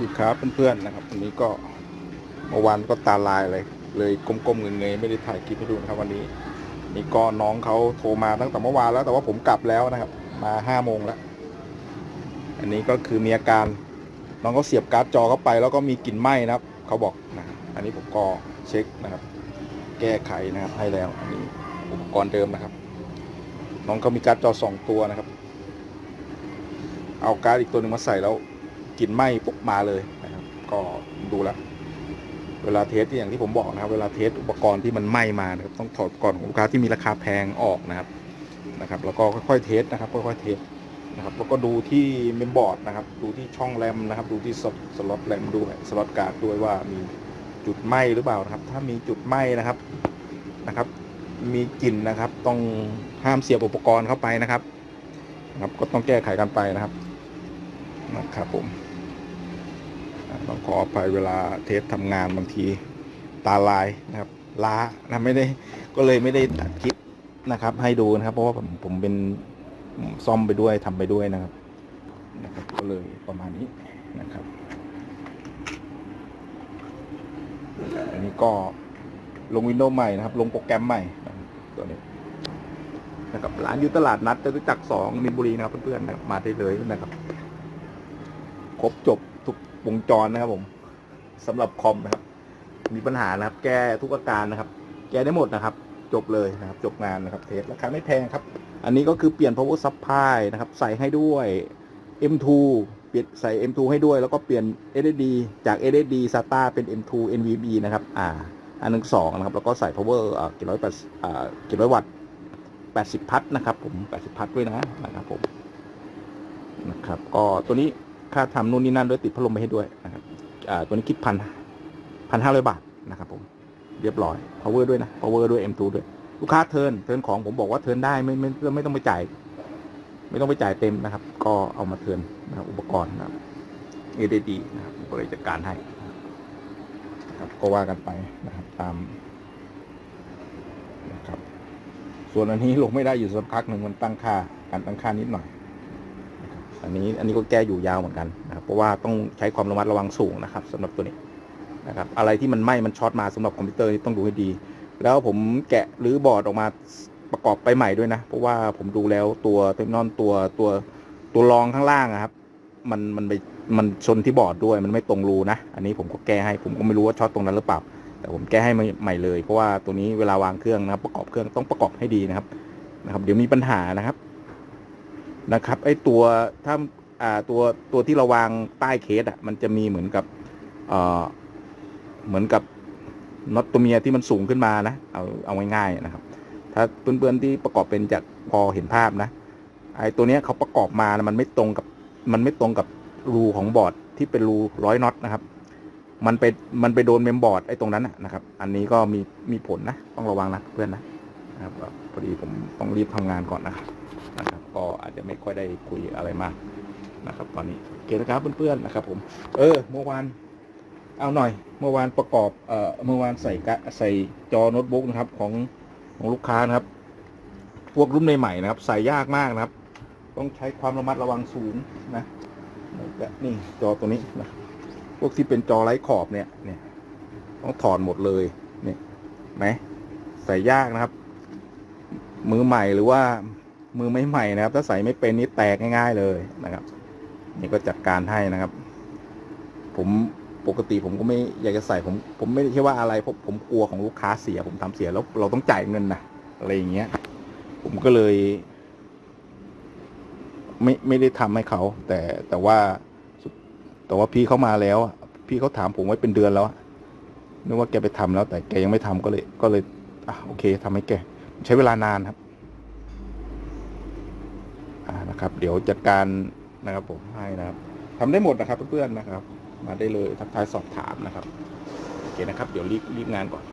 ดีครับเพื่อนๆนะครับวันนี้ก็เมื่อวานก็ตาลายเลย เลยก้มๆเงยๆไม่ได้ถ่ายคลิปให้ดูนะครับวันนี้นี่ก็น้องเขาโทรมาตั้งแต่เมื่อวานแล้วแต่ว่าผมกลับแล้วนะครับ มาห้าโมงแล้ว อันนี้ก็คือมีอาการน้องเขาเสียบการ์ดจอเข้าไป แล้วก็มีกลิ่นไหม้นะครับเขาบอกนะอันนี้ผมก็เช็คนะครับ แก้ไขนะครับให้แล้วอันนี้อุปกรณ์เดิมนะครับ น้องเขามีการ์ดจอสองตัวนะครับ เอาการ์ดอีกตัวหนึ่งมาใส่แล้ว กลิ่นไหม้ปุ๊บมาเลยนะครับ ก็ดูแล้วเวลาเทสที่อย่างที่ผมบอกนะครับเวลาเทสอุปกรณ์ที่มันไหม้มานะครับต้องถอดอุปกรณ์ของลูกค้าที่มีราคาแพงออกนะครับนะครับ แล้วก็ค่อยๆเทสนะครับค่อยๆเทสนะครับ แล้วก็ดูที่เมมบอร์ดนะครับ ดูที่ช่องแรมนะครับ ดูที่สล็อตแรมด้วยสล็อตการ์ดด้วยว่ามีจุดไหม้หรือเปล่านะครับ ถ้ามีจุดไหม้นะครับนะครับ มีกลิ่นนะครับ ต้องห้ามเสียบอุปกรณ์เข้าไปนะครับนะครับ ก็ต้องแก้ไขกันไปนะครับนะครับผม ต้องขออภัยเวลาเทสทำงานบางทีตาลายนะครับ ล้านะไม่ได้ก็เลยไม่ได้ตัดคลิปนะครับ ให้ดูนะครับ เพราะว่าผมผมเป็นซ่อมไปด้วยทำไปด้วยนะครับนะครับ ก็เลยประมาณนี้นะครับ อันนี้ก็ลงวินโดว์ใหม่นะครับ ลงโปรแกรมใหม่ตัวนี้นะครับร้านอยุตลาดนัดจตุจักรสองมินบุรีนะครับเพื่อนๆนะครับมาได้เลยนะครับ ครบจบ วงจรนะครับผมสำหรับคอมนะครับ มีปัญหานะครับ แก้ทุกอาการนะครับ แก้ได้หมดนะครับ จบเลยนะครับ จบงานนะครับ เทสราคาไม่แพงครับ อันนี้ก็คือเปลี่ยน power supply นะครับ ใส่ให้ด้วย M2 เปลี่ยนใส่ M2 ให้ด้วย แล้วก็เปลี่ยน SSD จาก SSD SATA เป็น M2 NVMe นะครับ อ่า อันหนึ่งสองนะครับ แล้วก็ใส่ power อ่ากี่ร้อยแปดอ่ากี่ร้อยวัตต์แปดสิบพัทนะครับ ผมแปดสิบพัทด้วยนะนะครับผมนะครับ ก็ตัวนี้ ค่าทำนู่นนี่นั่นด้วยติดพัดลมไปให้ด้วยนะครับอ่าตัวนี้คิดพันพันห้าร้อยบาทนะครับผมเรียบร้อย power ด้วยนะ power ด้วย M2 ด้วย ลูกค้าเทินเทินของผมบอกว่าเทินได้ไม่ไม่ไม่ไม่ต้องไปจ่าย ไม่ต้องไปจ่ายเต็มนะครับ ก็เอามาเทินนะครับอุปกรณ์นะครับ ADD นะครับผมก็เลยจัดการให้นะครับก็ว่ากันไปนะครับตามนะครับ ส่วนอันนี้ลงไม่ได้อยู่สักพักหนึ่งมันตั้งค่าการตั้งค่านิดหน่อย อันนี้อันนี้ก็แก้อยู่ยาวเหมือนกันนะครับเพราะว่าต้องใช้ความระมัดระวังสูงนะครับสำหรับตัวนี้นะครับอะไรที่มันไหม้มันช็อตมาสำหรับคอมพิวเตอร์นี่ต้องดูให้ดี แล้วผมแกะหรือบอร์ดออกมาประกอบไปใหม่ด้วยนะ เพราะว่าผมดูแล้วตัวเทมนอนตัวตัวตัวรองข้างล่างอะครับ มันมันไปมันชนที่บอร์ดด้วยมันไม่ตรงรูนะ อันนี้ผมก็แก้ให้ผมก็ไม่รู้ว่าช็อตตรงนั้นหรือเปล่า แต่ผมแก้ให้ใหม่เลย เพราะว่าตัวนี้เวลาวางเครื่องนะครับประกอบเครื่องต้องประกอบให้ดีนะครับนะครับ เดี๋ยวมีปัญหานะครับ นะครับ ไอ้ตัวถ้าอ่าตัวตัวที่เราวางใต้เคสอะ มันจะมีเหมือนกับเอ่อเหมือนกับน็อตตัวเมียที่มันสูงขึ้นมานะ เอาเอาง่ายๆนะครับ ถ้าเพื่อนๆที่ประกอบเป็นจากพอเห็นภาพนะ ไอ้ตัวเนี้ยเขาประกอบมานะมันไม่ตรงกับมันไม่ตรงกับรูของบอร์ดที่เป็นรูร้อยน็อตนะครับ มันไปมันไปโดนเมมบอร์ดไอ้ตรงนั้นนะนะครับ อันนี้ก็มีมีผลนะ ต้องระวังนะเพื่อนนะนะครับพอดีผมต้องรีบทำงานก่อนนะครับ ก็อาจจะไม่ค่อยได้คุยอะไรมากนะครับ ตอนนี้โอเคนะครับเพื่อนๆนะครับ ผม เออ เมื่อวานเอาหน่อย เมื่อวานประกอบเอ่อเมื่อวานใส่กะใส่จอโน้ตบุ๊กนะครับ ของของลูกค้านะครับ พวกรุ่นใหม่ๆนะครับ ใส่ยากมากนะครับ ต้องใช้ความระมัดระวังสูงนะนี่จอตัวนี้นะพวกที่เป็นจอไร้ขอบเนี่ยเนี่ยต้องถอดหมดเลยเนี่ยไหมใส่ยากนะครับ มือใหม่หรือว่า มือไม่ใหม่นะครับ ถ้าใส่ไม่เป็นนี่แตกง่ายๆเลยนะครับ นี่ก็จัดการให้นะครับ ผมปกติผมก็ไม่อยากจะใส่ผมผมไม่ได้คิดว่าอะไรเพราะผมกลัวของลูกค้าเสีย ผมทำเสียแล้วเราต้องจ่ายเงินนะอะไรอย่างเงี้ย ผมก็เลย ไม่ไม่ได้ทำให้เขา แต่แต่ว่าแต่ว่าพี่เขามาแล้วพี่เขาถามผมไว้เป็นเดือนแล้วนึกว่าแกไปทำแล้ว แต่แกยังไม่ทำก็เลย ก็เลยอะโอเคทำให้แก ใช้เวลานานครับ นะครับ เดี๋ยวจัดการนะครับผมให้นะครับทำได้หมดนะครับเพื่อนๆนะครับ มาได้เลยทักทายสอบถามนะครับโอเคนะครับ เดี๋ยวรีบรีบงานก่อน